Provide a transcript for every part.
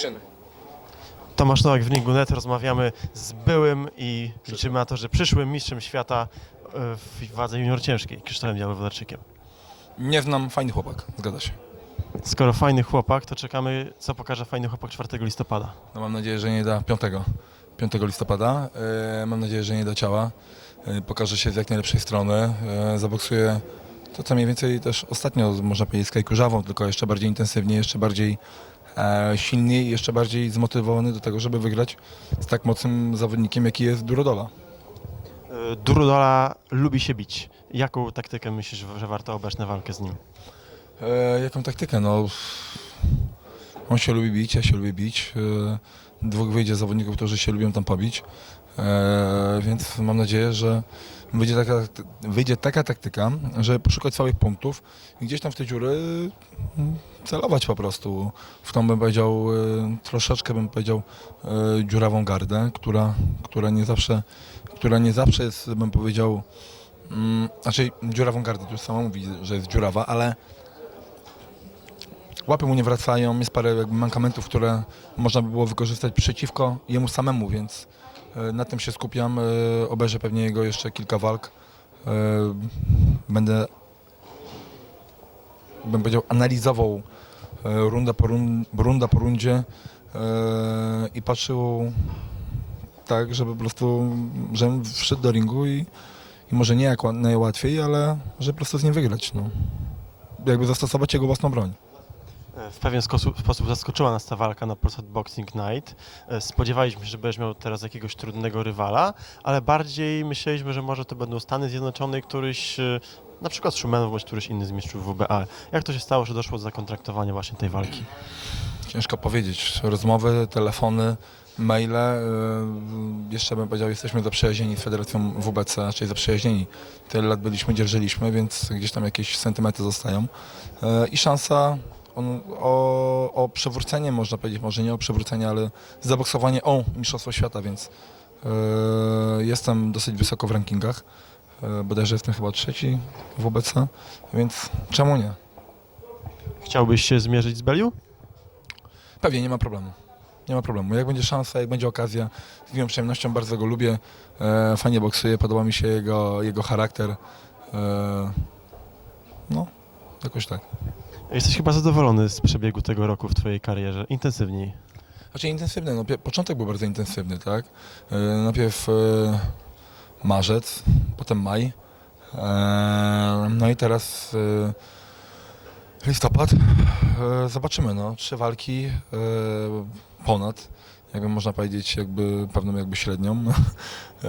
Szyny. Tomasz Nowak w Ringu.net. Rozmawiamy z byłym i liczymy na to, że przyszłym mistrzem świata e, w wadze junior ciężkiej, Krzysztofem Białowodarczykiem. Nie znam, fajny chłopak, zgadza się. Skoro fajny chłopak, to czekamy, co pokaże fajny chłopak 4 listopada. No mam nadzieję, że nie da 5, 5 listopada. E, mam nadzieję, że nie da ciała. E, pokaże się z jak najlepszej strony. E, zaboksuje to, co mniej więcej też ostatnio, można powiedzieć, z Kajkurzawą, tylko jeszcze bardziej intensywnie, jeszcze bardziej e, silniej, jeszcze bardziej zmotywowany do tego, żeby wygrać z tak mocnym zawodnikiem, jaki jest Durodola. E, Durudola lubi się bić. Jaką taktykę myślisz, że warto obrać na walkę z nim? E, jaką taktykę? No, on się lubi bić, ja się lubię bić. E, dwóch wyjdzie zawodników, którzy się lubią tam pobić. E, więc mam nadzieję, że wyjdzie taka, wyjdzie taka taktyka, że poszukać całych punktów i gdzieś tam w te dziury mm, celować po prostu. W tą bym powiedział, e, troszeczkę bym powiedział dziurawą gardę, która, która nie zawsze, która nie zawsze jest, bym powiedział, mm, znaczy dziurawą gardę, to już sama mówi, że jest dziurawa, ale łapy mu nie wracają, jest parę jakby mankamentów, które można by było wykorzystać przeciwko jemu samemu, więc e, na tym się skupiam. E, Obejrzę pewnie jego jeszcze kilka walk. E, Będę, bym powiedział, analizował runda po, run, runda po rundzie i patrzył tak, żeby po prostu, żebym wszedł do ringu i, i może nie jak ła- najłatwiej, ale żeby po prostu z nim wygrać. No. Jakby zastosować jego własną broń. E, W pewien sposób, zaskoczyła nas ta walka na Polsat Boxing Night. E, Spodziewaliśmy się, że będziesz miał teraz jakiegoś trudnego rywala, ale bardziej myśleliśmy, że może to będą Stany Zjednoczone i któryś, e, na przykład Szumenów, bądź któryś inny z mistrzów WBA. Jak to się stało, że doszło do zakontraktowania właśnie tej walki? Ciężko powiedzieć. Rozmowy, telefony, maile. Jeszcze bym powiedział, jesteśmy zaprzyjaźnieni z Federacją WBC, raczej zaprzyjaźnieni. Tyle lat byliśmy, dzierżyliśmy, więc gdzieś tam jakieś sentymenty zostają. I szansa on, o, o przewrócenie, można powiedzieć, może nie o przewrócenie, ale zaboksowanie o Mistrzostwo Świata, więc yy, jestem dosyć wysoko w rankingach. Yy, bodajże jestem chyba trzeci w WBC, więc czemu nie? Chciałbyś się zmierzyć z Beliu? Pewnie, nie ma problemu. Nie ma problemu. Jak będzie szansa, jak będzie okazja, z wielką przyjemnością, bardzo go lubię. E, fajnie boksuje, podoba mi się jego, jego charakter. E, no, jakoś tak. Jesteś chyba zadowolony z przebiegu tego roku w twojej karierze, intensywniej. Znaczy intensywny, no, początek był bardzo intensywny, tak? E, najpierw e, marzec, potem maj, e, no i teraz listopad. Zobaczymy, no, trzy walki ponad, jakby można powiedzieć, jakby pewną jakby średnią. E,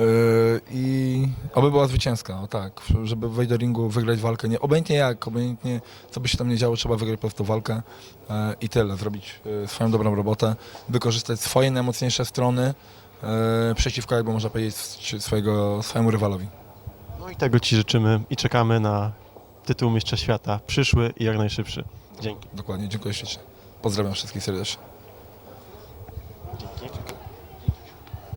I oby była zwycięska, o tak, żeby wejść do ringu, wygrać walkę, nie, obojętnie jak, obojętnie co by się tam nie działo, trzeba wygrać po prostu walkę e, i tyle, zrobić e, swoją dobrą robotę, wykorzystać swoje najmocniejsze strony przeciwko, jakby można powiedzieć, swojego, swojemu rywalowi. No i tego ci życzymy i czekamy na tytuł mistrza świata, przyszły i jak najszybszy. Dzięki. Dokładnie, dziękuję ślicznie. Pozdrawiam wszystkich serdecznie.